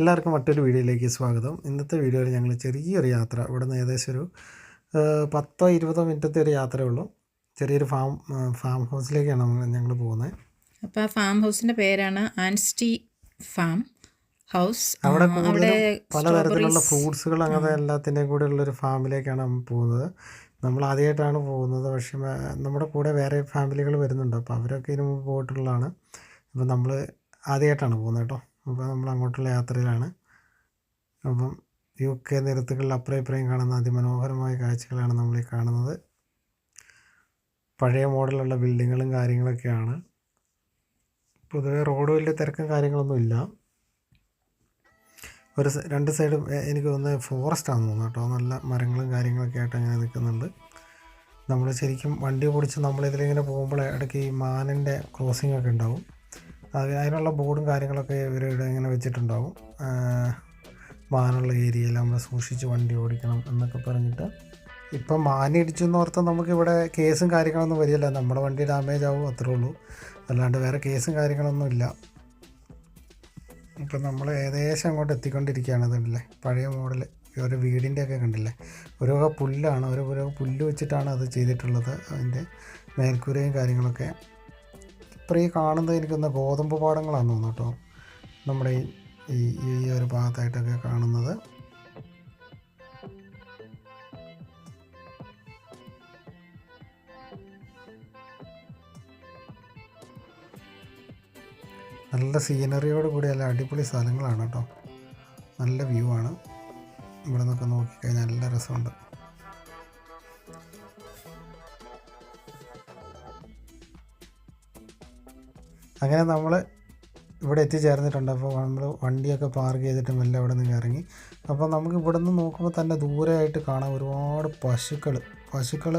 എല്ലാവർക്കും മറ്റൊരു വീഡിയോയിലേക്ക് സ്വാഗതം. ഇന്നത്തെ വീഡിയോയിൽ ഞങ്ങൾ ചെറിയൊരു യാത്ര ഇവിടെ നിന്ന് ഏകദേശം ഒരു പത്തോ ഇരുപതോ മിനിറ്റത്തെ ഒരു യാത്രയേ ഉള്ളൂ. ചെറിയൊരു ഫാം ഫാം ഹൗസിലേക്കാണ് ഞങ്ങൾ പോകുന്നത്. അപ്പോൾ ആ ഫാം ഹൗസിന്റെ പേരാണ് ആൻസ്റ്റി ഫാം ഹൗസ്. അവിടെ പലതരത്തിലുള്ള ഫ്രൂട്ട്സുകൾ അങ്ങനെ എല്ലാത്തിന്റെയും കൂടെ ഉള്ളൊരു ഫാമിലേക്കാണ് പോകുന്നത്. നമ്മൾ ആദ്യമായിട്ടാണ് പോകുന്നത്. പക്ഷേ നമ്മുടെ കൂടെ വേറെ ഫാമിലികൾ വരുന്നുണ്ട്. അപ്പോൾ അവരൊക്കെ ഇതിന് മുമ്പ് പോയിട്ടുള്ളതാണ്. അപ്പോൾ നമ്മൾ ആദ്യമായിട്ടാണ് പോകുന്നത് കേട്ടോ. അപ്പോൾ നമ്മൾ അങ്ങോട്ടുള്ള യാത്രയിലാണ്. അപ്പം യു കെ നിരത്തുകളിൽ അപ്പുറം ഇപ്പുറയും കാണുന്ന അതിമനോഹരമായ കാഴ്ചകളാണ് നമ്മൾ ഈ കാണുന്നത്. പഴയ മോഡലുള്ള ബിൽഡിങ്ങുകളും കാര്യങ്ങളൊക്കെയാണ്. പൊതുവെ റോഡ് വലിയ തിരക്കും കാര്യങ്ങളൊന്നും ഇല്ല. ഒരു രണ്ട് സൈഡും എനിക്ക് തോന്നുന്നത് ഫോറസ്റ്റ് ആണെന്ന് തോന്നുന്നു കേട്ടോ. നല്ല മരങ്ങളും കാര്യങ്ങളൊക്കെ ആയിട്ട് അങ്ങനെ നിൽക്കുന്നുണ്ട്. നമ്മൾ ശരിക്കും വണ്ടി പൊടിച്ച് നമ്മളിതിലിങ്ങനെ പോകുമ്പോൾ ഇടയ്ക്ക് ഈ മാനിന്റെ ക്രോസിംഗ് ഒക്കെ ഉണ്ടാവും. അതിനുള്ള ബോർഡും കാര്യങ്ങളൊക്കെ ഇവരിവിടെ ഇങ്ങനെ വെച്ചിട്ടുണ്ടാവും. മാനുള്ള ഏരിയയിൽ നമ്മൾ സൂക്ഷിച്ച് വണ്ടി ഓടിക്കണം എന്നൊക്കെ പറഞ്ഞിട്ട്. ഇപ്പം മാനി ഇടിച്ചെന്ന് ഓർത്ത് നമുക്കിവിടെ കേസും കാര്യങ്ങളൊന്നും വരില്ല. നമ്മുടെ വണ്ടി ഡാമേജ് ആവും അത്രേ ഉള്ളൂ. അല്ലാണ്ട് വേറെ കേസും കാര്യങ്ങളൊന്നും ഇല്ല. ഇപ്പം നമ്മൾ ഏകദേശം അങ്ങോട്ട് എത്തിക്കൊണ്ടിരിക്കുകയാണ് അതുണ്ടല്ലേ പഴയ മോഡൽ ഓരോ വീടിന്റെയൊക്കെ കണ്ടില്ലേ? ഓരോ പുല്ലാണ് ഓരോ ഓരോ പുല്ല് വെച്ചിട്ടാണ് അത് ചെയ്തിട്ടുള്ളത്. അതിന്റെ മേൽക്കൂരയും കാര്യങ്ങളൊക്കെ ഈ കാണുന്നത് എനിക്കൊന്ന് ഗോതമ്പ് പാടങ്ങളാണ് തോന്നുന്നു കേട്ടോ. നമ്മുടെ ഈ- ഈ ഒരു ഭാഗത്തായിട്ടൊക്കെ കാണുന്നത്. നല്ല സീനറിയോട് കൂടി നല്ല അടിപൊളി സ്ഥലങ്ങളാണ് കേട്ടോ. നല്ല വ്യൂ ആണ്. ഇവിടെ നിന്നൊക്കെ നോക്കിക്കഴിഞ്ഞാൽ നല്ല രസമുണ്ട്. അങ്ങനെ നമ്മൾ ഇവിടെ എത്തിച്ചേർന്നിട്ടുണ്ട്. അപ്പോൾ നമ്മൾ വണ്ടിയൊക്കെ പാർക്ക് ചെയ്തിട്ട് മെല്ലെ അവിടെ നിന്ന് ഇറങ്ങി അപ്പോൾ നമുക്ക് ഇവിടെ നിന്ന് നോക്കുമ്പോൾ തന്നെ ദൂരെയായിട്ട് കാണാം ഒരുപാട് പശുക്കൾ പശുക്കൾ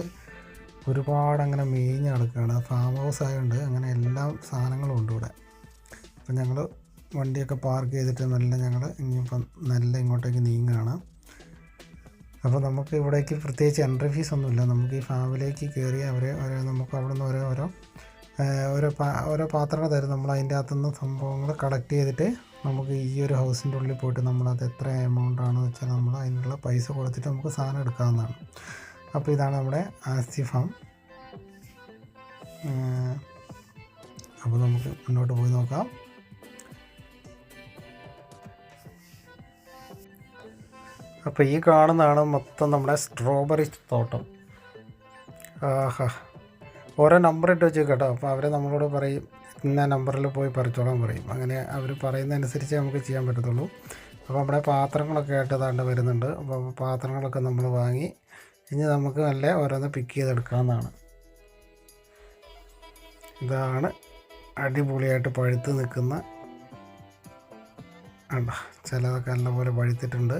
ഒരുപാട് അങ്ങനെ മേഞ്ഞ് കിടക്കുകയാണ് ഫാം ഹൗസ് ആയതുകൊണ്ട് അങ്ങനെ എല്ലാ സാധനങ്ങളും ഉണ്ട് ഇവിടെ. അപ്പം ഞങ്ങൾ വണ്ടിയൊക്കെ പാർക്ക് ചെയ്തിട്ട് നല്ല ഞങ്ങൾ ഇനിയിപ്പം നല്ല ഇങ്ങോട്ടേക്ക് നീങ്ങുകയാണ് അപ്പോൾ നമുക്ക് ഇവിടേക്ക് പ്രത്യേകിച്ച് എൻട്രി ഫീസ് ഒന്നുമില്ല. നമുക്ക് ഈ ഫാമിലേക്ക് കയറി അവരെ നമുക്ക് അവിടെ നിന്ന് ഓരോ ഓരോ ഓരോ പാ ഓരോ പാത്രങ്ങൾ തരും. നമ്മൾ അതിന്റെ അകത്തുനിന്ന് സംഭവങ്ങൾ കളക്ട് ചെയ്തിട്ട് നമുക്ക് ഈ ഒരു ഹൗസിന്റെ ഉള്ളിൽ പോയിട്ട് നമ്മളത് എത്ര എമൗണ്ട് ആണെന്ന് വെച്ചാൽ നമ്മൾ അതിനുള്ള പൈസ കൊടുത്തിട്ട് നമുക്ക് സാധനം എടുക്കാവുന്നതാണ്. അപ്പോൾ ഇതാണ് നമ്മുടെ ആസ്തി ഫാം അപ്പോൾ നമുക്ക് മുന്നോട്ട് പോയി നോക്കാം. അപ്പോൾ ഈ കാണുന്നതാണ് മൊത്തം നമ്മുടെ സ്ട്രോബെറി തോട്ടം. ആഹാ. ഓരോ നമ്പർ ഇട്ട് വെച്ച് കേട്ടോ. അപ്പോൾ അവരെ നമ്മളോട് പറയും ഇന്ന നമ്പറിൽ പോയി പറിച്ചോളാൻ പറയും. അങ്ങനെ അവർ പറയുന്നതനുസരിച്ച് നമുക്ക് ചെയ്യാൻ പറ്റത്തുള്ളൂ. അപ്പോൾ നമ്മുടെ പാത്രങ്ങളൊക്കെ ആയിട്ട് താണ്ട് വരുന്നുണ്ട്. അപ്പോൾ പാത്രങ്ങളൊക്കെ നമ്മൾ വാങ്ങി ഇനി നമുക്ക് നല്ല ഓരോന്ന് പിക്ക് ചെയ്തെടുക്കാവുന്നതാണ്. ഇതാണ് അടിപൊളിയായിട്ട് പഴുത്ത് നിൽക്കുന്ന കണ്ടോ? ചിലതൊക്കെ നല്ലപോലെ പഴുത്തിട്ടുണ്ട്.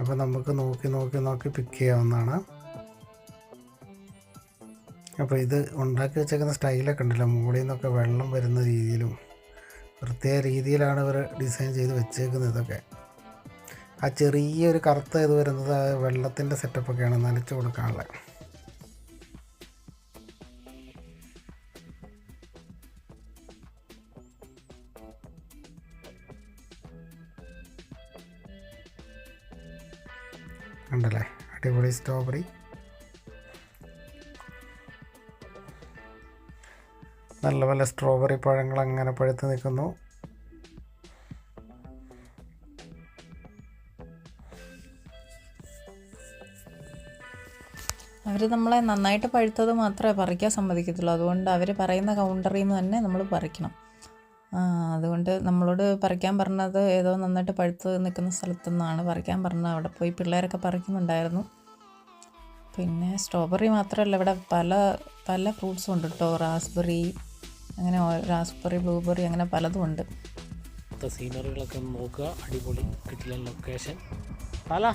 അപ്പോൾ നമുക്ക് നോക്കി നോക്കി നോക്കി പിക്ക് ചെയ്യാവുന്നതാണ്. അപ്പോൾ ഇത് ഉണ്ടാക്കി വെച്ചേക്കുന്ന സ്റ്റൈലൊക്കെ ഉണ്ടല്ലോ. മുകളിൽ നിന്നൊക്കെ വെള്ളം വരുന്ന രീതിയിലും പ്രത്യേക രീതിയിലാണ് ഇവർ ഡിസൈൻ ചെയ്ത് വെച്ചേക്കുന്നത് ഇതൊക്കെ. ആ ചെറിയൊരു കറുത്ത ഇത് വരുന്നത് ആ വെള്ളത്തിന്റെ സെറ്റപ്പൊക്കെയാണ് നനച്ചു കൊടുക്കാനുള്ള. കണ്ടല്ലേ? അടിപൊളി സ്ട്രോബെറി നല്ല നല്ല സ്ട്രോബെറി പഴങ്ങൾ അങ്ങനെ പഴുത്ത് നിൽക്കുന്നു. അവർ നമ്മളെ നന്നായിട്ട് പഴുത്തത് മാത്രമേ പറിക്കാൻ സമ്മതിക്കത്തുള്ളൂ. അതുകൊണ്ട് അവർ പറയുന്ന കൗണ്ടറിൽ നിന്ന് തന്നെ നമ്മൾ പറിക്കണം. അതുകൊണ്ട് നമ്മളോട് പറിക്കാൻ പറഞ്ഞത് ഏതോ നന്നായിട്ട് പഴുത്ത് നിൽക്കുന്ന സ്ഥലത്തു നിന്നാണ് പറിക്കാൻ പറഞ്ഞത്. അവിടെ പോയി പിള്ളേരൊക്കെ പറിക്കുന്നുണ്ടായിരുന്നു. പിന്നെ സ്ട്രോബെറി മാത്രമല്ല ഇവിടെ പല പല ഫ്രൂട്ട്സും ഉണ്ട് കേട്ടോ റാസ്ബെറി അങ്ങനെ റാസ്ബെറി ബ്ലൂബെറി അങ്ങനെ പലതും ഉണ്ട്. ഇവിടുത്തെ സീനറികളൊക്കെ നോക്കുക. അടിപൊളി കിട്ടില്ല ലൊക്കേഷൻ അല്ല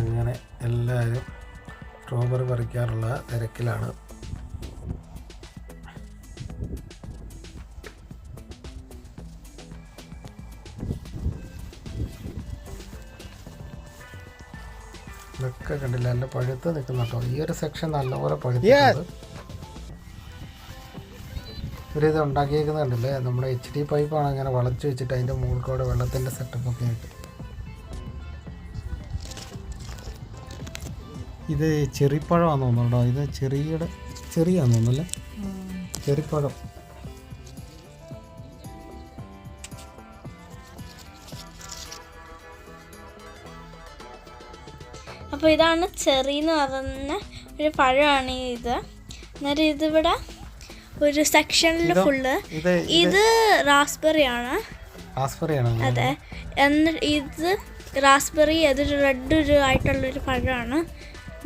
അങ്ങനെ എല്ലാവരും സ്ട്രോബെറി പറിക്കാറുള്ള തിരക്കിലാണ്. ഇതൊക്കെ കണ്ടില്ല. നല്ല പഴുത്ത് നിൽക്കുന്ന കേട്ടോ. ഈ ഒരു സെക്ഷൻ നല്ലപോലെ പഴുത്ത് ഒരു ഇത് ഉണ്ടാക്കിയേക്കുന്നത് കണ്ടില്ലേ? നമ്മുടെ എച്ച് ഡി പൈപ്പാണ് അങ്ങനെ വളച്ച് വെച്ചിട്ട് അതിന്റെ മുകളിൽ കൂടെ വെള്ളത്തിന്റെ സെറ്റപ്പ് ഒക്കെ ആയിട്ട്. ഇത് ചെറിപ്പഴമാണെന്ന് തോന്നുന്നുണ്ടോ ഇത് ചെറിയുടെ ചെറിയാന്ന് തോന്നുന്നല്ലേ ചെറിപ്പഴം. അപ്പോൾ ഇതാണ് ചെറി എന്ന് പറയുന്ന ഒരു പഴമാണ് ഇത്. അന്നേരം ഇതിവിടെ ഒരു സെക്ഷനിൽ? ഫുള്ള് ഇത് റാസ്ബെറി ആണ്. അതെ. എന്നിട്ട് ഇത് റാസ്ബെറി അതൊരു റെഡ് ഒരു ആയിട്ടുള്ളൊരു പഴമാണ്.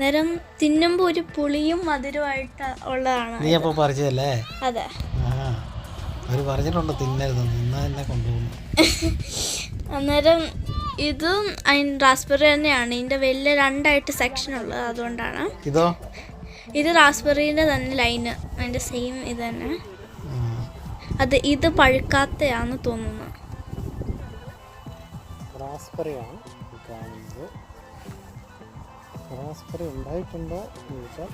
നേരം തിന്നുമ്പോൾ ഒരു പുളിയും മധുരമായിട്ട് ഉള്ളതാണ് നീ അപ്പോൾ പറിച്ചതല്ലേ? അതെ. അവർ പറഞ്ഞിട്ടുണ്ട് തിന്നരുത് നിന്നാ തന്നെ കൊണ്ടുപോകുന്നു. അന്നേരം ഇതും അതിന് റാസ്ബെറി തന്നെയാണ്. ഇതിന്റെ വലിയ രണ്ടായിട്ട് സെക്ഷൻ ഉള്ളത് അതുകൊണ്ടാണ്. ഇതോ? ഇത് റാസ്ബെറിന്റെ തന്നെ ലൈന് അതിന്റെ സെയിം ഇത് തന്നെ. അത് ഇത് പഴുക്കാത്തയാന്ന് തോന്നുന്നു. റാസ്ബെറിയാണ് കാണുന്നത്. റാസ്ബെറി ഉണ്ടായിട്ടുണ്ടോ എന്ന് ചോദിച്ചാൽ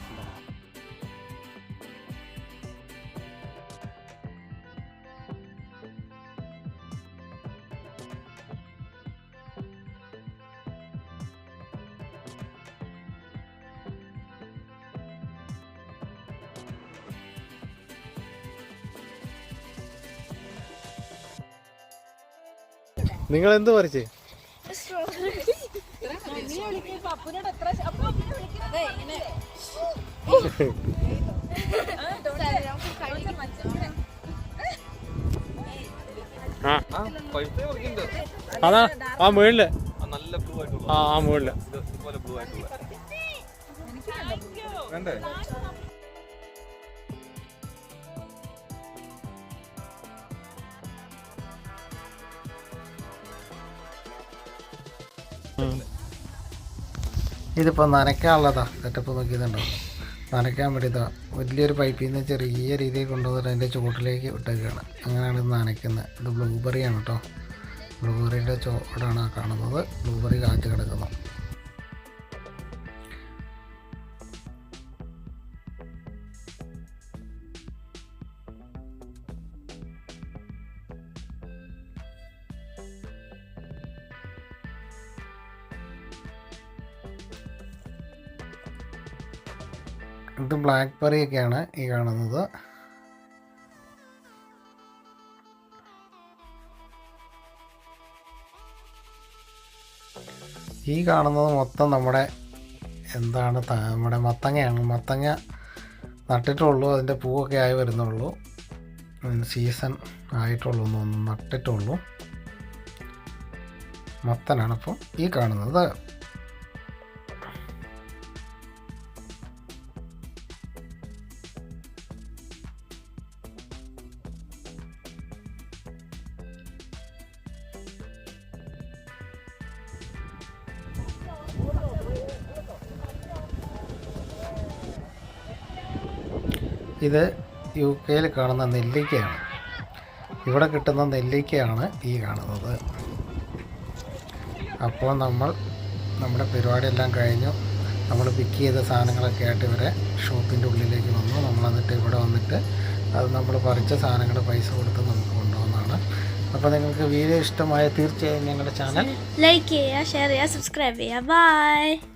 നിങ്ങൾ എന്ത് പറിച്ചേ അതാ ആ മുകളിൽ. ആ ആ മുകളിൽ. ഇതിപ്പോൾ നനയ്ക്കാനുള്ളതാ. സെറ്റപ്പ് നോക്കിയതുണ്ടോ? നനയ്ക്കാൻ വേണ്ടിയതാ. വലിയൊരു പൈപ്പിൽ നിന്ന് ചെറിയ രീതിയിൽ കൊണ്ടുവന്നിട്ട് അതിന്റെ ചുവട്ടിലേക്ക് ഇട്ടേക്കാണ്. അങ്ങനെയാണ് ഇത് നനയ്ക്കുന്നത്. ഇത് ബ്ലൂബെറിയാണ് കേട്ടോ ബ്ലൂബെറിയുടെ ചോടാണ് കാണുന്നത്. ബ്ലൂബെറി കാറ്റ് കിടക്കുന്നു. ഇത് ബ്ലാക്ക് ബെറിയൊക്കെയാണ് ഈ കാണുന്നത്. ഈ കാണുന്നത് മൊത്തം നമ്മുടെ എന്താണ് നമ്മുടെ മത്തങ്ങയാണ്. മത്തങ്ങ നട്ടിട്ടുള്ളൂ അതിന്റെ പൂവൊക്കെ ആയി വരുന്നുള്ളൂ. സീസൺ ആയിട്ടുള്ളൂ തോന്നുന്നു നട്ടിട്ടുള്ളൂ. മത്തനാണ് അപ്പോൾ ഈ കാണുന്നത്. ഇത് യു കെയിൽ കാണുന്ന നെല്ലിക്കയാണ്. ഇവിടെ കിട്ടുന്ന നെല്ലിക്കയാണ് ഈ കാണുന്നത്. അപ്പോൾ നമ്മൾ നമ്മുടെ പരിപാടിയെല്ലാം കഴിഞ്ഞു. നമ്മൾ പിക്ക് ചെയ്ത സാധനങ്ങളൊക്കെ ആയിട്ട് ഇവരെ ഷോപ്പിന്റെ ഉള്ളിലേക്ക് വന്നു. നമ്മൾ എന്നിട്ട് ഇവിടെ വന്നിട്ട് അത് നമ്മൾ പറിച്ച സാധനങ്ങളുടെ പൈസ കൊടുത്ത് നമുക്ക് കൊണ്ടുപോകുന്നതാണ് അപ്പോൾ നിങ്ങൾക്ക് വീഡിയോ ഇഷ്ടമായ തീർച്ചയായും ഞങ്ങളുടെ ചാനൽ ലൈക്ക് ചെയ്യുക ഷെയർ ചെയ്യുക സബ്സ്ക്രൈബ് ചെയ്യുക. ബൈ